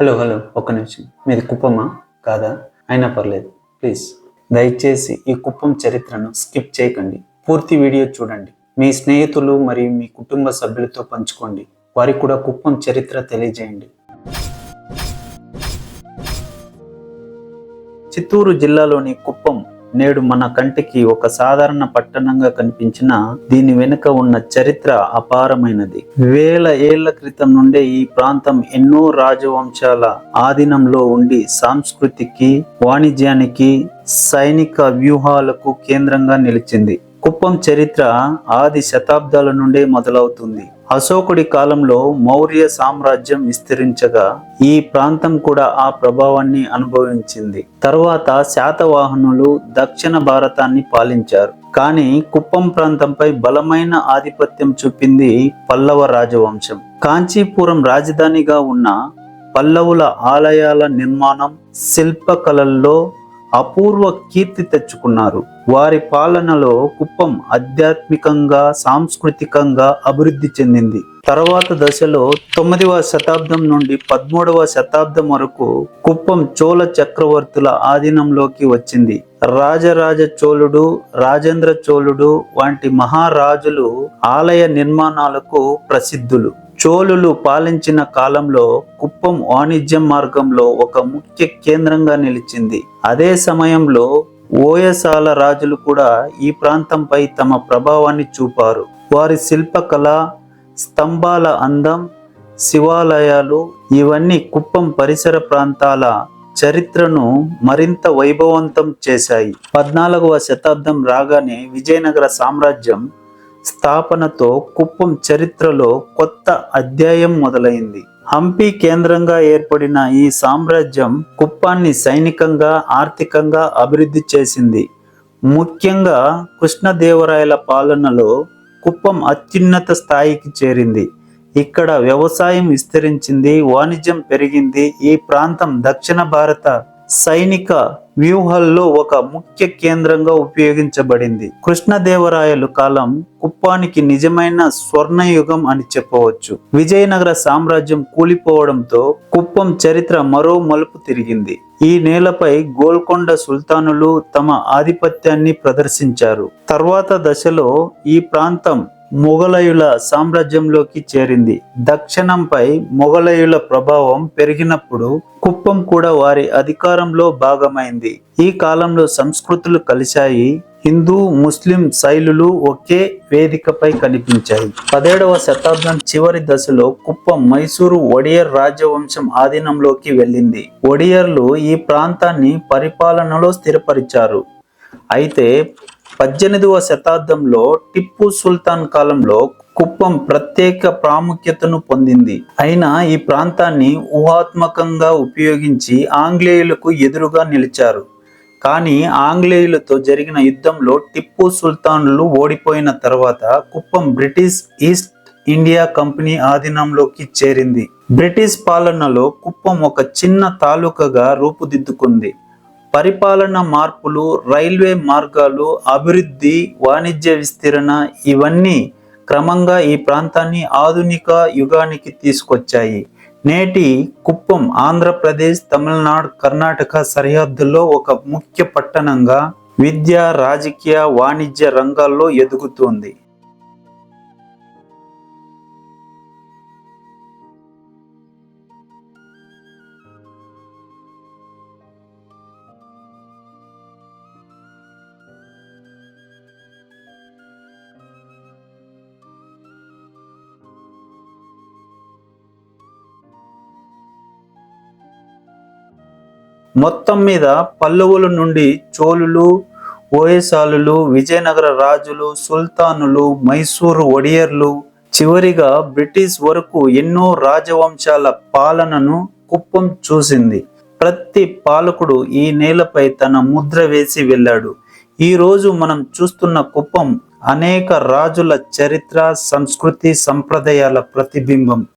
Hello hello ఒక్క నిమిషం. మీది కుప్పమా? కాదా? అయినా పర్లేదు. ప్లీజ్. దయచేసి ఈ కుప్పం చరిత్రను స్కిప్ చేయకండి. పూర్తి వీడియో చూడండి. మీ స్నేహితులు మరియు మీ కుటుంబ సభ్యులతో పంచుకోండి. వారికి కూడా కుప్పం చరిత్ర తెలియజేయండి. చిత్తూరు జిల్లాలోని కుప్పం నేడు మన కంటికి ఒక సాధారణ పట్టణంగా కనిపించిన దీని వెనుక ఉన్న చరిత్ర అపారమైనది. వేల ఏళ్ళ క్రితం నుండే ఈ ప్రాంతం ఎన్నో రాజవంశాల ఆధీనంలో ఉండి సాంస్కృతికి వాణిజ్యానికి సైనిక వ్యూహాలకు కేంద్రంగా నిలిచింది. కుప్పం చరిత్ర ఆది శతాబ్దాల నుండే మొదలవుతుంది. అశోకుడి కాలంలో మౌర్య సామ్రాజ్యం విస్తరించగా ఈ ప్రాంతం కూడా ఆ ప్రభావాన్ని అనుభవించింది. తర్వాత శాతవాహనులు దక్షిణ భారతాన్ని పాలించారు. కానీ కుప్పం ప్రాంతంపై బలమైన ఆధిపత్యం చూపింది పల్లవ రాజవంశం. కాంచీపురం రాజధానిగా ఉన్న పల్లవుల ఆలయాల నిర్మాణం శిల్పకళల్లో అపూర్వ కీర్తి తెచ్చుకున్నారు. వారి పాలనలో కుప్పం ఆధ్యాత్మికంగా సాంస్కృతికంగా అభివృద్ధి చెందింది. తర్వాత దశలో తొమ్మిదవ శతాబ్దం నుండి పదమూడవ శతాబ్దం వరకు కుప్పం చోళ చక్రవర్తుల ఆధీనంలోకి వచ్చింది. రాజరాజ చోళుడు రాజేంద్ర చోళుడు వంటి మహారాజులు ఆలయ నిర్మాణాలకు ప్రసిద్ధులు. చోళులు పాలించిన కాలంలో కుప్పం వాణిజ్యం మార్గంలో ఒక ముఖ్య కేంద్రంగా నిలిచింది. అదే సమయంలో ఓయసాల రాజులు కూడా ఈ ప్రాంతంపై తమ ప్రభావాన్ని చూపారు. వారి శిల్పకళ స్తంభాల అందం శివాలయాలు ఇవన్నీ కుప్పం పరిసర ప్రాంతాల చరిత్రను మరింత వైభవంతం చేశాయి. పద్నాలుగవ శతాబ్దం రాగానే విజయనగర సామ్రాజ్యం స్థాపనతో కుప్పం చరిత్రలో కొత్త అధ్యాయం మొదలైంది. హంపి కేంద్రంగా ఏర్పడిన ఈ సామ్రాజ్యం కుప్పాన్ని సైనికంగా ఆర్థికంగా అభివృద్ధి చేసింది. ముఖ్యంగా కృష్ణదేవరాయల పాలనలో కుప్పం అత్యున్నత స్థాయికి చేరింది. ఇక్కడ వ్యవసాయం విస్తరించింది వాణిజ్యం పెరిగింది. ఈ ప్రాంతం దక్షిణ భారత సైనిక వ్యూహాల్లో ఒక ముఖ్య కేంద్రంగా ఉపయోగించబడింది. కృష్ణదేవరాయలు కాలం కుప్పానికి నిజమైన స్వర్ణయుగం అని చెప్పవచ్చు. విజయనగర సామ్రాజ్యం కూలిపోవడంతో కుప్పం చరిత్ర మరో మలుపు తిరిగింది. ఈ నేలపై గోల్కొండ సుల్తానులు తమ ఆధిపత్యాన్ని ప్రదర్శించారు. తర్వాత దశలో ఈ ప్రాంతం మొఘలయుల సామ్రాజ్యంలోకి చేరింది. దక్షిణంపై మొఘలయుల ప్రభావం పెరిగినప్పుడు కుప్పం కూడా వారి అధికారంలో భాగమైంది. ఈ కాలంలో సంస్కృతులు కలిశాయి. హిందూ ముస్లిం శైలులు ఒకే వేదికపై కనిపించాయి. పదిహేడవ శతాబ్దం చివరి దశలో కుప్పం మైసూరు ఒడియర్ రాజవంశం ఆధీనంలోకి వెళ్ళింది. ఒడియర్లు ఈ ప్రాంతాన్ని పరిపాలనలో స్థిరపరిచారు. అయితే పద్దెనిమిదవ శతాబ్దంలో టిప్పు సుల్తాన్ కాలంలో కుప్పం ప్రత్యేక ప్రాముఖ్యతను పొందింది. అయినా ఈ ప్రాంతాన్ని ఊహాత్మకంగా ఉపయోగించి ఆంగ్లేయులకు ఎదురుగా నిలిచారు. కానీ ఆంగ్లేయులతో జరిగిన యుద్ధంలో టిప్పు సుల్తాన్లు ఓడిపోయిన తర్వాత Kuppam British East India company ఆధీనంలోకి చేరింది. బ్రిటిష్ పాలనలో కుప్పం ఒక చిన్న తాలూకాగా రూపుదిద్దుకుంది. పరిపాలన మార్పులు రైల్వే మార్గాలు అభివృద్ధి వాణిజ్య విస్తరణ ఇవన్నీ క్రమంగా ఈ ప్రాంతాన్ని ఆధునిక యుగానికి తీసుకొచ్చాయి. నేటి కుప్పం ఆంధ్రప్రదేశ్ తమిళనాడు కర్ణాటక సరిహద్దుల్లో ఒక ముఖ్య పట్టణంగా విద్య రాజకీయ వాణిజ్య రంగాల్లో ఎదుగుతుంది. మొత్తం మీద పల్లవుల నుండి చోళులు ఓయసాలులు విజయనగర రాజులు సుల్తానులు మైసూరు ఒడియర్లు చివరిగా బ్రిటిష్ వరకు ఎన్నో రాజవంశాల పాలనను కుప్పం చూసింది. ప్రతి పాలకుడు ఈ నేలపై తన ముద్ర వేసి వెళ్ళాడు. ఈ రోజు మనం చూస్తున్న కుప్పం అనేక రాజుల చరిత్ర సంస్కృతి సంప్రదాయాల ప్రతిబింబం.